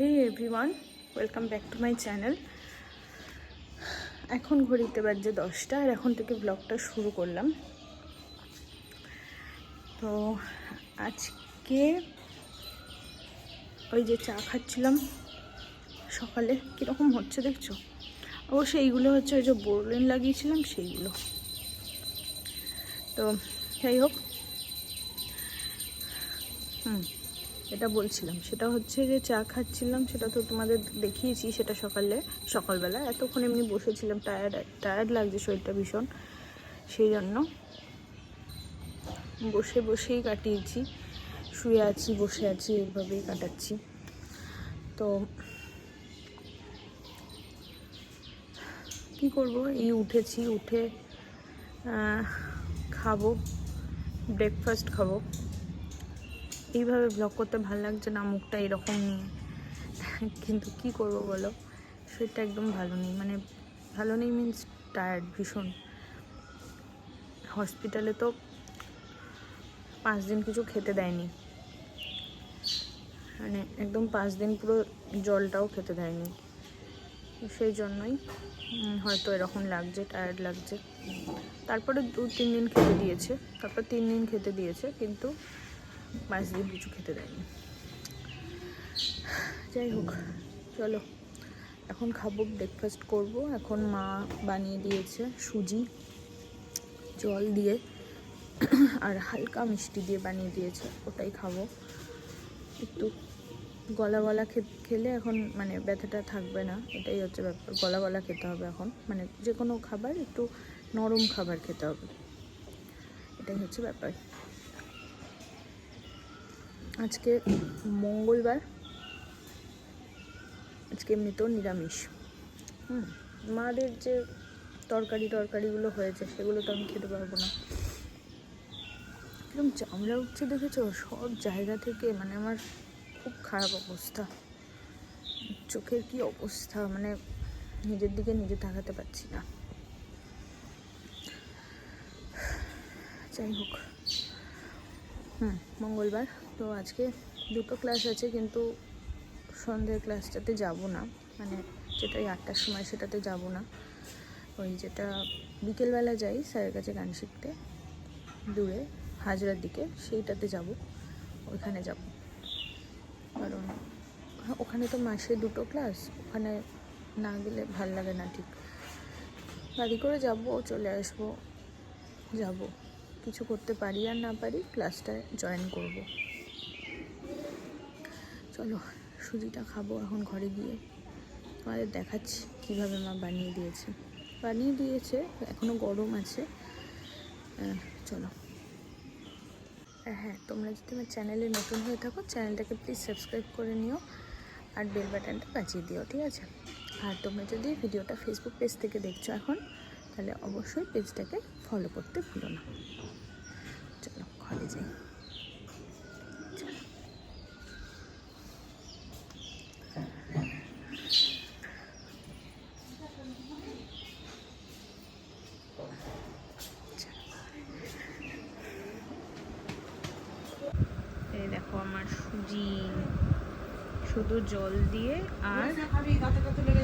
Hey everyone welcome back to my channel এখন ঘড়িতে বাজছে দশটা আর এখন থেকে ব্লগটা শুরু করলাম। তো আজকে ওই যে চা খাচ্ছিলাম সকালে, কীরকম হচ্ছে দেখছ? অবশ্য এইগুলো হচ্ছে ওই যে বোরলেন লাগিয়েছিলাম, সেইগুলো। তো যাই হোক। হুম। এটা বলছিলাম। সেটা হচ্ছে যে চা খাচ্ছিলাম, সেটা তো তোমাদের দেখিয়েছি সেটা সকালে, সকালবেলা। এতক্ষণ এমনি বসেছিলাম টায়ার্ড টায়ার্ড লাগছে শরীরটা ভীষণ। সেই জন্য বসে বসেই কাটিয়েছি। শুয়ে আছি, বসে আছি, এইভাবেই কাটাচ্ছি। তো কি করব? এই উঠেছি, উঠে খাব ব্রেকফাস্ট খাব। এইভাবে ব্লগ করতে ভালো লাগছে না, মুখটা এরকম নিয়ে কিন্তু কি করব বলো? শরীরটা একদম ভালো নেই মানে ভালো নেই মিন্স টায়ার্ড ভীষণ। হসপিটালে তো পাঁচ দিন কিছু খেতে দেয়নি। মানে একদম পাঁচ দিন পুরো জলটাও খেতে দেয়নি। সেই জন্যই হয়তো এরকম লাগছে টায়ার্ড লাগছে। তারপরে দু তিন দিন খেতে দিয়েছে, তারপর তিন দিন খেতে দিয়েছে, কিন্তু পাঁচ দিন কিছু খেতে দেয়নি। যাই হোক, চলো। এখন খাব ব্রেকফাস্ট করব। এখন মা বানিয়ে দিয়েছে সুজি, জল দিয়ে, আর হালকা মিষ্টি দিয়ে বানিয়ে দিয়েছে। ওটাই খাব। একটু গলা গলা খেলে এখন মানে ব্যথাটা থাকবে না। এটাই হচ্ছে ব্যাপার। গলা গলা খেতে হবে এখন। মানে যে কোনো খাবার একটু নরম খাবার খেতে হবে। এটাই হচ্ছে ব্যাপার। আজকে মঙ্গলবার। আজকে এমনিতেও নিরামিষ। হুম, মাদের যে তরকারি টরকারিগুলো হয়েছে, সেগুলো তো আমি খেতে পারব না। কীরকম চামড়া উঠছে দেখেছ? সব জায়গা থেকে মানে আমার খুব খারাপ অবস্থা। চোখের কি অবস্থা? মানে নিজের দিকে নিজে তাকাতে পারছি না। যাই হোক। হুম, মঙ্গলবার। তো আজকে দুটো ক্লাস আছে, কিন্তু সন্ধ্যের ক্লাসটাতে যাব না। মানে যেটা ওই আটটার সময় সেটাতে যাব না। ওই যেটা বিকেলবেলা যাই স্যারের কাছে গান শিখতে, দূরে, হাজরার দিকে, সেইটাতে যাব, ওইখানে যাব। কারণ ওখানে তো মাসে দুটো ক্লাস ওখানে না গেলে ভালো লাগে না ঠিক। গাড়ি করে যাব, চলে আসব, যাব। কিছু করতে পারি আর না পারি ক্লাসটা জয়েন করব। চলো, সুজিটা খাব এখন ঘরে গিয়ে। তোমাদের দেখাচ্ছি কীভাবে মা বানিয়ে দিয়েছে। বানিয়ে দিয়েছে এখনও গরম আছে। চলো। হ্যাঁ তোমরা যদি আমার চ্যানেলে নতুন হয়ে থাকো, চ্যানেলটাকে প্লিজ সাবস্ক্রাইব করে নিও আর বেল বাটনটা বাজিয়ে দিও, ঠিক আছে? আর তোমরা যদি ভিডিওটা ফেসবুক পেজ থেকে দেখছ এখন, তাহলে অবশ্যই পেজটাকে ফলো করতে ভুলো না চলো ঘরে যাই চলো। এই দেখো আমার সুজি শুধু জল দিয়ে আর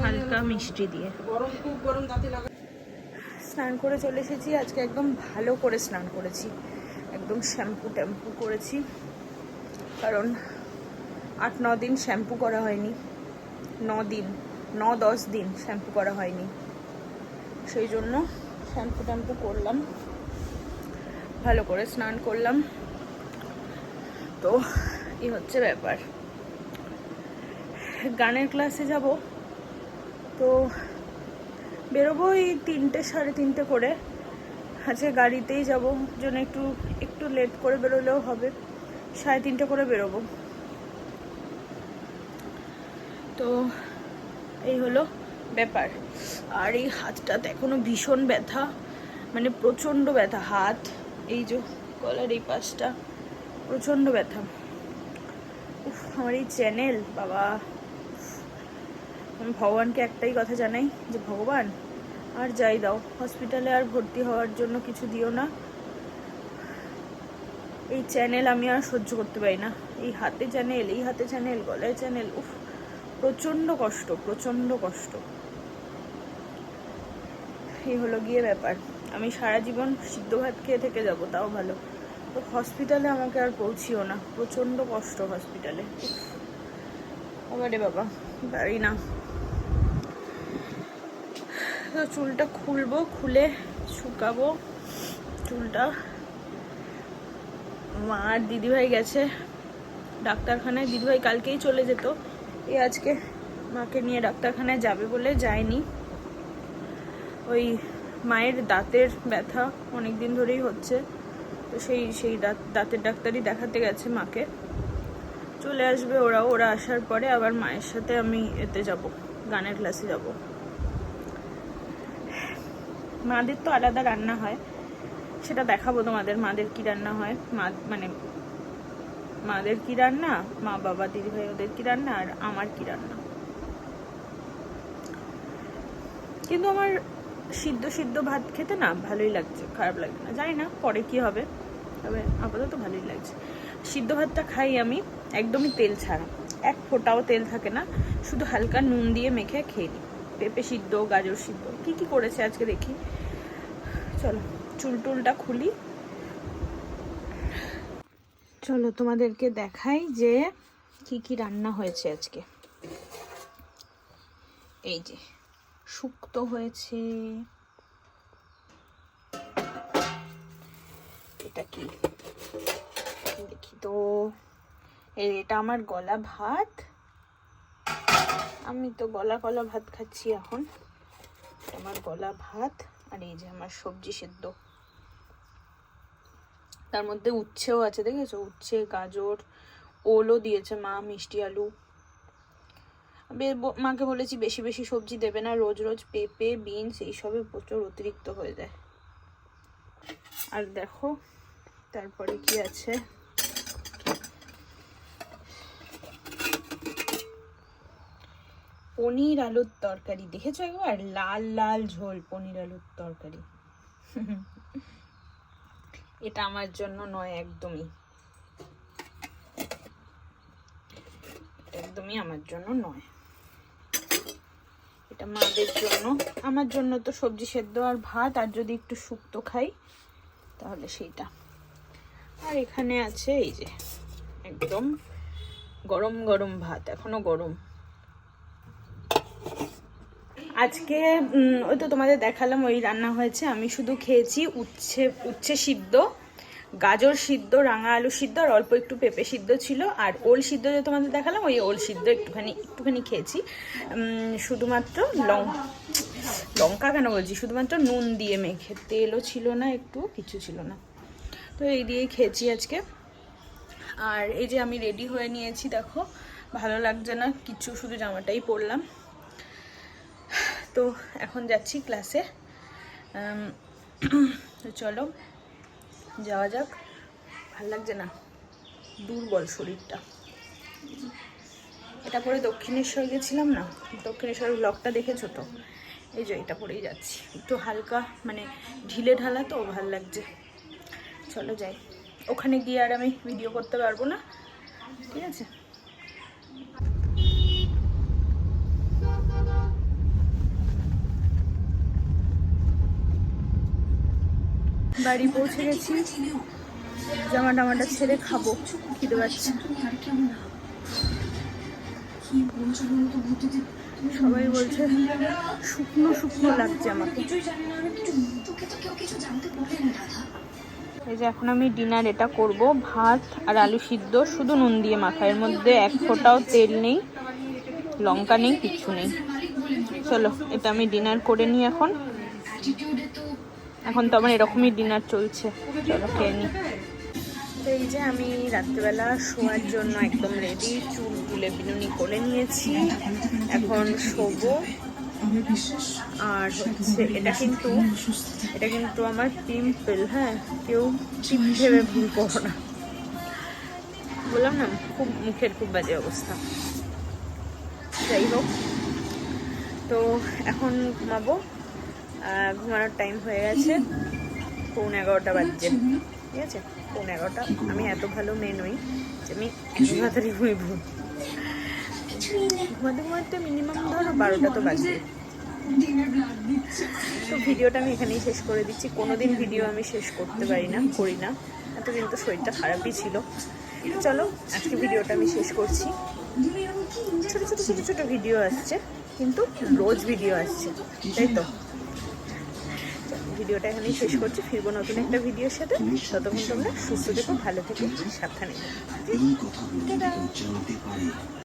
হালকা মিষ্টি দিয়ে। গরম খুব গরম দাঁতে লাগা স্নান করে চলে এসেছি। আজকে একদম ভালো করে স্নান করেছি। একদম শ্যাম্পু ট্যাম্পু করেছি। কারণ আট, ন দিন শ্যাম্পু করা হয়নি। ন দিন, ন, দশ দিন শ্যাম্পু করা হয়নি। সেই জন্য শ্যাম্পু ট্যাম্পু করলাম। ভালো করে স্নান করলাম। তো, এই হচ্ছে ব্যাপার। গানের ক্লাসে যাব। তো বেরোবো এই তিনটে, সাড়ে তিনটে করে। আজকে গাড়িতেই যাব, জন্য একটু একটু লেট করে বেরোলেও হবে। সাড়ে তিনটে করে বেরোবো। তো এই হলো ব্যাপার। আর এই হাতটাতে এখনও ভীষণ ব্যথা মানে প্রচণ্ড ব্যথা। হাত, এই যে গলার এই পাশটা, প্রচণ্ড ব্যথা। উফ, আমার এই চ্যানেল, বাবা। আমি ভগবানকে একটাই কথা জানাই যে, ভগবান, আর যাই দাও হসপিটালে আর ভর্তি হওয়ার জন্য কিছু দিও না। এই চ্যানেল আমি আর সহ্য করতে পারি না। এই হাতে চ্যানেল এই হাতে চ্যানেল গলায় চ্যানেল উফ, প্রচণ্ড কষ্ট প্রচণ্ড কষ্ট। এই হলো গিয়ে ব্যাপার। আমি সারা জীবন সিদ্ধ ভাত খেয়ে থেকে যাব, তাও ভালো। তো হসপিটালে আমাকে আর পৌঁছিও না। প্রচণ্ড কষ্ট হসপিটালে আবারে বাবা পারি না। তো চুলটা খুলবো, খুলে শুকাবো। চুলটা মা আর দিদিভাই গেছে ডাক্তারখানায়। দিদিভাই কালকেই চলে যেত। এই আজকে মাকে নিয়ে ডাক্তারখানায় যাবে বলে যায়নি। ওই মায়ের দাঁতের ব্যথা অনেক দিন ধরেই হচ্ছে। তো সেই সেই দাঁত, দাঁতের ডাক্তারই দেখাতে গেছে মাকে। চলে আসবে ওরা ওরা আসার পরে আবার মায়ের সাথে আমি এতে যাব, গানের ক্লাসে যাব। মাদের তো আলাদা রান্না হয়। সেটা দেখাবো তোমাদের, মাদের কি রান্না হয়। মা মানে মাদের কি রান্না, মা বাবা দিদিভাই ওদের কি রান্না, আর আমার কি রান্না। কিন্তু আমার সিদ্ধ সিদ্ধ ভাত খেতে না ভালোই লাগছে, খারাপ লাগছে না। জানি না পরে কি হবে, তবে আপাতত ভালোই লাগছে। সিদ্ধ ভাতটা খাই আমি একদমই তেল ছাড়া, এক ফোঁটাও তেল থাকে না, শুধু হালকা নুন দিয়ে মেখে খেয়ে নিই। পেঁপে সিদ্ধ, গাজর সিদ্ধ। কি কি করেছে আজকে দেখি। চলো, চুল টুলটা খুলি। চলো তোমাদেরকে দেখাই যে কি কি রান্না হয়েছে আজকে। এই যে, শুক্তো হয়েছে। এটা কি? দেখি তো। এটা আমার গলা ভাত। আমি তো গলা গলা ভাত খাচ্ছি এখন। আমার গলা ভাত আর এই যে আমার সবজি সেদ্ধ। তার মধ্যে উচ্ছেও আছে, দেখেছ? উচ্ছে, গাজর, ওলও দিয়েছে মা, মিষ্টি আলু। মাকে বলেছি বেশি বেশি সবজি দেবে না, রোজ রোজ পেঁপে, বিনস এইসবে প্রচুর অতিরিক্ত হয়ে যায়। আর দেখো, তারপরে কি আছে? পনির আলুর তরকারি। দেখেছ একবার? লাল লাল ঝোল পনির আলুর তরকারি। এটা আমার জন্য নয়, একদমই। একদমই আমার জন্য নয়। এটা মাদের জন্য। আমার জন্য তো সবজি সেদ্ধ আর ভাত, আর যদি একটু শুক্তো খাই, তাহলে সেইটা। আর এখানে আছে এই যে, একদম গরম গরম ভাত, এখনও গরম। আজকে ওই তো তোমাদের দেখালাম, ওই রান্না হয়েছে। আমি শুধু খেয়েছি উচ্ছে উচ্ছে সিদ্ধ, গাজর সিদ্ধ, রাঙা আলু সিদ্ধ, আর অল্প একটু পেঁপে সিদ্ধ ছিল। আর ওল সিদ্ধ যে তোমাদের দেখালাম, ওই ওল সিদ্ধ একটুখানি একটুখানি খেয়েছি। শুধুমাত্র লং, লঙ্কা কেন বলছি? শুধুমাত্র নুন দিয়ে মেখে। তেলও ছিল না একটু, কিছু ছিল না। তো এই দিয়েই খেয়েছি আজকে। আর এই যে আমি রেডি হয়ে নিয়েছি, দেখো, ভালো লাগছে না, কিছু শুধু জামাটাই পরলাম। তো এখন যাচ্ছি ক্লাসে তো চলো, যাওয়া যাক। ভালো লাগছে না? দুর্বল শরীরটা। এটা পরে দক্ষিণেশ্বর গেছিলাম না? দক্ষিণেশ্বর ব্লগটা দেখেছ তো? এই যে এটা পরেই যাচ্ছি। একটু হালকা মানে ঢিলে ঢালা তো, ভালো লাগছে। চলো যাই। ওখানে গিয়ে আর আমি ভিডিও করতে পারব না। ঠিক আছে? বাড়ি পৌঁছে গেছি। জামা টামাটা ছেড়ে খাব, খিদে পাচ্ছে। সবাই বলছে, শুকনো শুকনো লাগছে আমাকে। এই যে এখন আমি ডিনার এটা করব, ভাত আর আলু সিদ্ধ, শুধু নুন দিয়ে মাখা। এর মধ্যে এক ফোঁটাও তেল নেই, লঙ্কা নেই, কিচ্ছু নেই। চলো, এটা আমি ডিনার করে নিই এখন। এখন তো আমার এরকমই ডিনার চলছে। চলো খেয়ে নিই তো এই যে আমি রাত্রেবেলা শোয়ার জন্য একদম রেডি চুল তুলে বিনুনি করে নিয়েছি। এখন শোবো। আর হচ্ছে এটা কিন্তু এটা কিন্তু আমার পিম্পল হ্যাঁ? কেউ টিপ ভেবে ভুল করো না। বললাম না, খুব মুখের খুব বাজে অবস্থা। যাই হোক। তো এখন ঘুমাবো। ঘুমানোর টাইম হয়ে গেছে। পৌনে এগারোটা বাজছে। ঠিক আছে? পৌনে এগারোটা। আমি এত ভালো মেয়ে নই যে আমি এত তাড়াতাড়ি ঘুমিয়ে ঘুমাতে ঘুমাতে মিনিমাম ধরো বারোটা তো বাজবে। তো ভিডিওটা আমি এখানেই শেষ করে দিচ্ছি। কোনোদিন ভিডিও আমি শেষ করতে পারি না, করি না। এতদিন তো শরীরটা খারাপই ছিল। চলো, আজকে ভিডিওটা আমি শেষ করছি। ছোটো ছোটো ছোটো ছোটো ভিডিও আসছে। কিন্তু রোজ ভিডিও আসছে। তাই তো? ভিডিওটা এখানেই শেষ করছি। ফিরবো নতুন একটা ভিডিওর সাথে। ততক্ষণ তোমরা সুস্থ থেকো ভালো থেকো সাবধানে